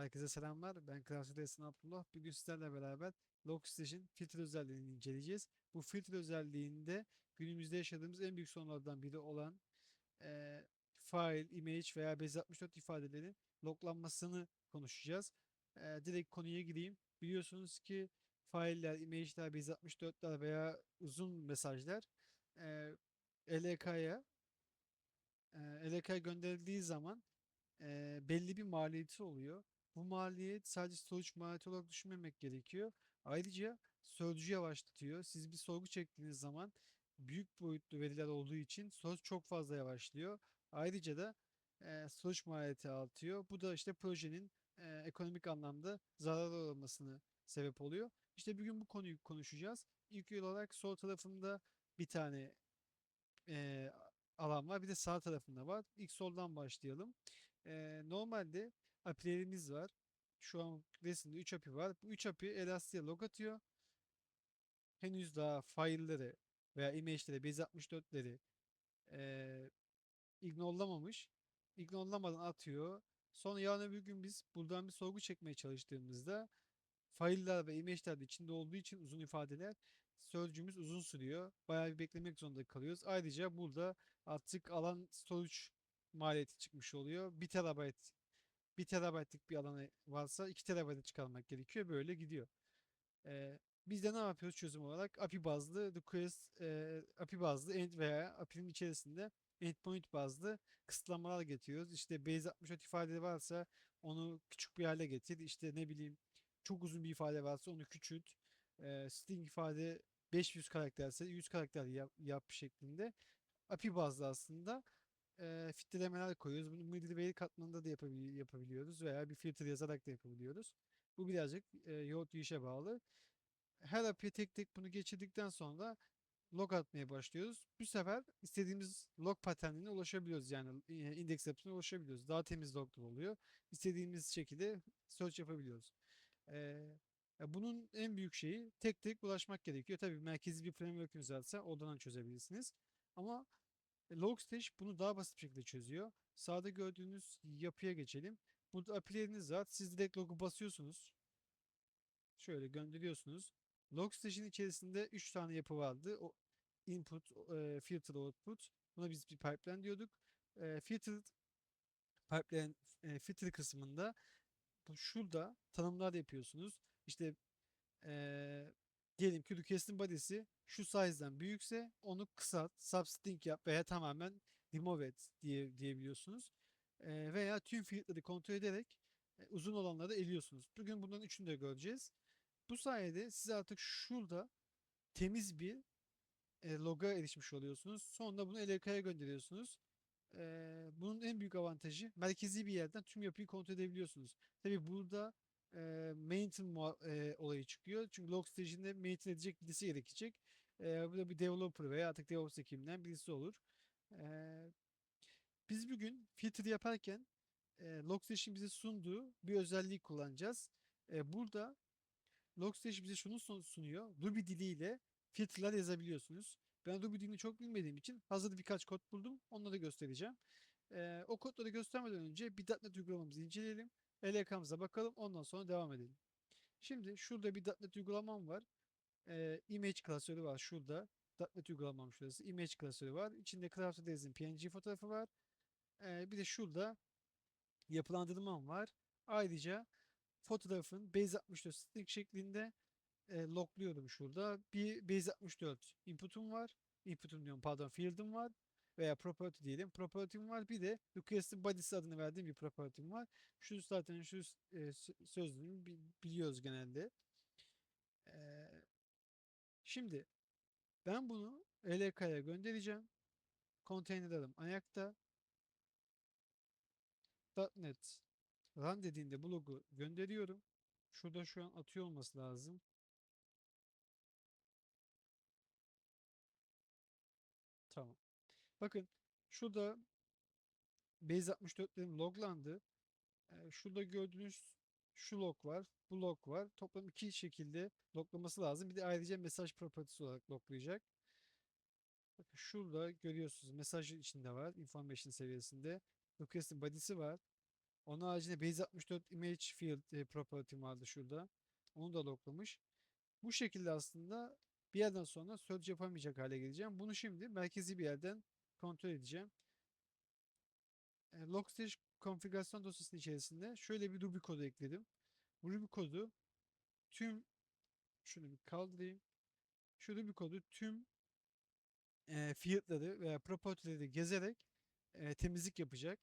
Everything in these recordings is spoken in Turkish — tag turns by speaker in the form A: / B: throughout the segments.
A: Herkese selamlar. Ben Kral Esin Abdullah. Bugün sizlerle beraber Logstage'in filtre özelliğini inceleyeceğiz. Bu filtre özelliğinde günümüzde yaşadığımız en büyük sorunlardan biri olan eee file, image veya base64 ifadelerin loglanmasını konuşacağız. Eee, direkt konuya gireyim. Biliyorsunuz ki file'ler, image'ler, base64'ler veya uzun mesajlar eee LK'ya LK'ya gönderildiği zaman eee, belli bir maliyeti oluyor. Bu maliyet sadece storage maliyeti olarak düşünmemek gerekiyor. Ayrıca sözcü yavaşlatıyor. Siz bir sorgu çektiğiniz zaman büyük boyutlu veriler olduğu için söz çok fazla yavaşlıyor. Ayrıca da eee storage maliyeti artıyor. Bu da işte projenin eee, ekonomik anlamda zarar olmasını sebep oluyor. İşte bugün bu konuyu konuşacağız. İlk olarak sol tarafında bir tane eee, alan var. Bir de sağ tarafında var. İlk soldan başlayalım. Eee, normalde API'lerimiz var. Şu an resimde 3 API var. Bu 3 API Elastic'e log atıyor. Henüz daha file'ları veya image'leri, base64'leri eee ignorelamamış. Ignorelamadan atıyor. Sonra yarın öbür gün biz buradan bir sorgu çekmeye çalıştığımızda file'lar ve image'ler de içinde olduğu için uzun ifadeler sözcüğümüz uzun sürüyor. Bayağı bir beklemek zorunda kalıyoruz. Ayrıca burada artık alan storage maliyeti çıkmış oluyor. 1 terabayt 1 terabaytlık bir alanı varsa 2 terabayta çıkarmak gerekiyor. Böyle gidiyor. Ee, biz de ne yapıyoruz çözüm olarak? API bazlı request, e, API bazlı end veya API'nin içerisinde endpoint bazlı kısıtlamalar getiriyoruz. İşte base64 ifade varsa onu küçük bir hale getir. İşte ne bileyim çok uzun bir ifade varsa onu küçült. Ee, string ifade 500 karakterse 100 karakter yap, yap şeklinde. API bazlı aslında e, filtrelemeler koyuyoruz. Bunu middleware katmanında da yapabil- yapabiliyoruz veya bir filtre yazarak da yapabiliyoruz. Bu birazcık e, işe bağlı. Her API'ye tek tek bunu geçirdikten sonra log atmaya başlıyoruz. Bu sefer istediğimiz log paternine ulaşabiliyoruz. Yani indeks yapısına ulaşabiliyoruz. Daha temiz loglar oluyor. İstediğimiz şekilde search yapabiliyoruz. Ee, bunun en büyük şeyi tek tek ulaşmak gerekiyor. Tabii merkezi bir framework'ünüz varsa oradan çözebilirsiniz. Ama Logstash bunu daha basit bir şekilde çözüyor. Sağda gördüğünüz yapıya geçelim. Burada API'leriniz var. Siz direkt logo basıyorsunuz. Şöyle gönderiyorsunuz. Logstash'in içerisinde 3 tane yapı vardı. O input, e, filter, output. Buna biz bir pipeline diyorduk. E, filter pipeline e, filter kısmında şurada tanımlar yapıyorsunuz. İşte e, diyelim ki request'in body'si şu size'den büyükse onu kısalt, substring yap veya tamamen remove et diye diyebiliyorsunuz. E, veya tüm field'leri kontrol ederek e, uzun olanları eliyorsunuz. Bugün bunların üçünü de göreceğiz. Bu sayede siz artık şurada temiz bir e, loga erişmiş oluyorsunuz. Sonra bunu LK'ya gönderiyorsunuz. E, bunun en büyük avantajı merkezi bir yerden tüm yapıyı kontrol edebiliyorsunuz. Tabi burada e, maintain e, olayı çıkıyor. Çünkü log stajında maintain edecek birisi gerekecek. Bu da bir developer veya artık DevOps ekibinden birisi olur. E, biz bugün filtre yaparken e, Logstash'in bize sunduğu bir özelliği kullanacağız. E, burada Logstash bize şunu sun- sunuyor. Ruby diliyle filtreler yazabiliyorsunuz. Ben Ruby dilini çok bilmediğim için hazır birkaç kod buldum. Onları göstereceğim. E, o kodları göstermeden önce bir .NET uygulamamızı inceleyelim. LK'mıza bakalım. Ondan sonra devam edelim. Şimdi şurada bir .NET uygulamam var. E, image klasörü var şurada. .NET uygulamam şurası. Image klasörü var. İçinde Crafted Days'in PNG fotoğrafı var. E, bir de şurada yapılandırmam var. Ayrıca fotoğrafın Base64 string şeklinde e, logluyorum şurada. Bir Base64 input'um var. Input'um diyorum pardon field'ım var. Veya property diyelim. Property'm var. Bir de request'in body'si adını verdiğim bir property'm var. Şu zaten şu e, sö- sözlüğünü bi- biliyoruz genelde. E, şimdi ben bunu LK'ya göndereceğim. Konteynerlerim ayakta. .NET run dediğinde bu logu gönderiyorum. Şurada şu an atıyor olması lazım. Tamam. Bakın şurada Base64'lerim loglandı. Ee, şurada gördüğünüz şu log var, bu log var. Toplam iki şekilde loglaması lazım. Bir de ayrıca mesaj properties olarak loglayacak. Bakın şurada görüyorsunuz mesaj içinde var. Information seviyesinde. Request'in body'si var. Onun haricinde Base64 Image Field e, property vardı şurada. Onu da loklamış. Bu şekilde aslında bir yerden sonra search yapamayacak hale geleceğim. Bunu şimdi merkezi bir yerden kontrol edeceğim. Logstash konfigürasyon dosyasının içerisinde şöyle bir Ruby kodu ekledim. Bu Ruby kodu tüm şunu bir kaldırayım. Şu Ruby kodu tüm e, fiyatları veya property'leri gezerek e, temizlik yapacak.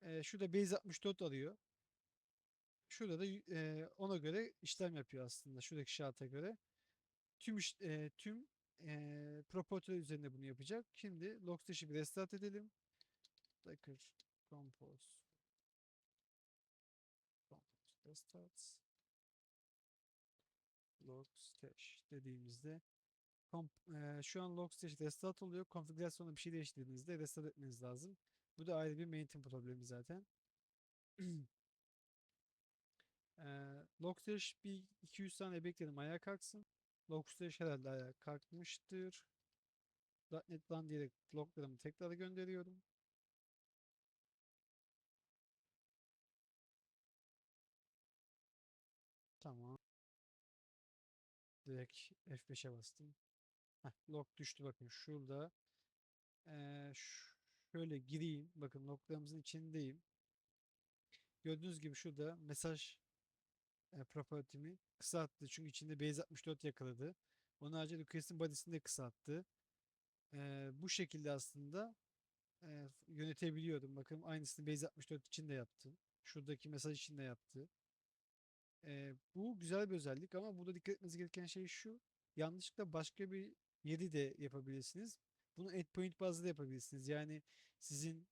A: E, şurada base 64 arıyor. Şurada da e, ona göre işlem yapıyor aslında. Şuradaki şarta göre. Tüm e, tüm e, property'ler üzerinde bunu yapacak. Şimdi Logstash'ı bir restart edelim. Docker compose compose restart logstash dediğimizde komp- e, şu an logstash restart oluyor. Konfigürasyonda bir şey değiştirdiğinizde restart etmeniz lazım. Bu da ayrı bir maintain problemi zaten. e, logstash bir 200 saniye bekledim ayağa kalksın. Logstash herhalde ayağa kalkmıştır. .NET diyerek loglarımı tekrar gönderiyorum. Direkt F5'e bastım. Heh, log düştü bakın şurada. Ee, şöyle gireyim. Bakın loglarımızın içindeyim. Gördüğünüz gibi şurada mesaj e, property'mi kısalttı. Çünkü içinde base 64 yakaladı. Onun haricinde request'in body'sini de kısalttı. Ee, bu şekilde aslında e, yönetebiliyordum. Bakın aynısını base 64 için de yaptım. Şuradaki mesaj için de yaptı. Ee, bu güzel bir özellik ama burada dikkat etmeniz gereken şey şu. Yanlışlıkla başka bir yeri de yapabilirsiniz. Bunu endpoint bazlı da yapabilirsiniz. Yani sizin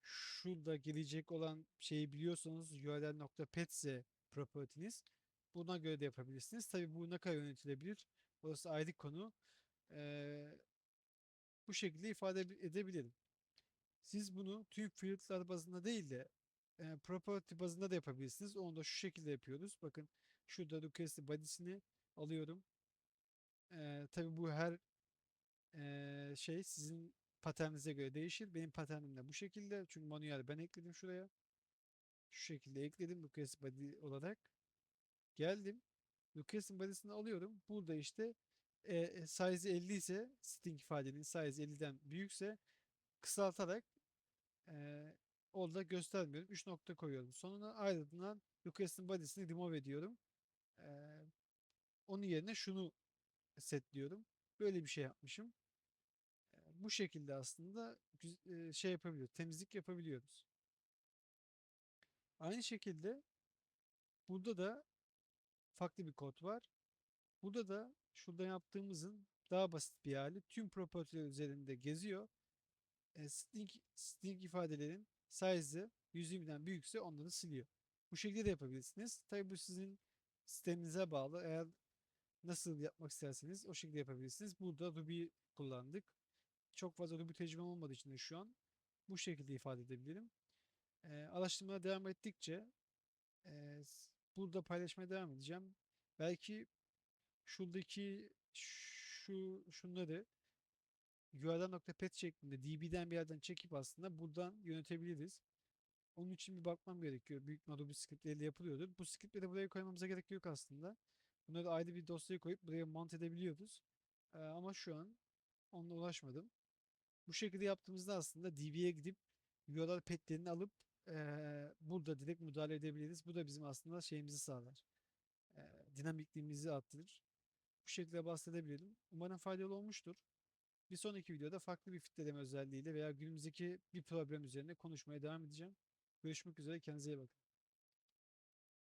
A: şurada gelecek olan şeyi biliyorsanız url.petse property'niz buna göre de yapabilirsiniz. Tabii bu ne kadar yönetilebilir? Orası ayrı konu. Ee, bu şekilde ifade ede- edebilirim. Siz bunu tüm field'lar bazında değil de e, property bazında da yapabilirsiniz. Onu da şu şekilde yapıyoruz. Bakın şurada request body'sini alıyorum. E, tabii bu her e, şey sizin paterninize göre değişir. Benim paternim de bu şekilde. Çünkü manuel ben ekledim şuraya. Şu şekilde ekledim request body olarak. Geldim. Request'in body'sini alıyorum. Burada işte e, size 50 ise string ifadenin size 50'den büyükse kısaltarak orada göstermiyorum. 3 nokta koyuyorum. Sonuna ardından request'in body'sini remove ediyorum. E, onun yerine şunu setliyorum. Böyle bir şey yapmışım. E, bu şekilde aslında e, şey yapabiliyoruz. Temizlik yapabiliyoruz. Aynı şekilde burada da farklı bir kod var. Burada da şurada yaptığımızın daha basit bir hali. Tüm property'ler üzerinde geziyor. E, string, string ifadelerin size'ı 120'den büyükse onları siliyor. Bu şekilde de yapabilirsiniz. Tabii bu sizin sisteminize bağlı. Eğer nasıl yapmak isterseniz o şekilde yapabilirsiniz. Burada Ruby kullandık. Çok fazla Ruby tecrübem olmadığı için de şu an bu şekilde ifade edebilirim. E, araştırmaya devam ettikçe e, burada paylaşmaya devam edeceğim. Belki şuradaki şu şunları url.pet şeklinde db'den bir yerden çekip aslında buradan yönetebiliriz. Onun için bir bakmam gerekiyor. Büyük Adobe scriptleriyle yapılıyordur. Bu scriptleri buraya koymamıza gerek yok aslında. Bunları ayrı bir dosyaya koyup buraya mount edebiliyoruz. Ee, ama şu an onunla ulaşmadım. Bu şekilde yaptığımızda aslında DB'ye gidip URL petlerini alıp eee, burada direkt müdahale edebiliriz. Bu da bizim aslında şeyimizi sağlar. Eee, dinamikliğimizi arttırır. Bu şekilde bahsedebilirim. Umarım faydalı olmuştur. Bir sonraki videoda farklı bir filtreleme özelliğiyle veya günümüzdeki bir problem üzerine konuşmaya devam edeceğim. Görüşmek üzere. Kendinize iyi bakın.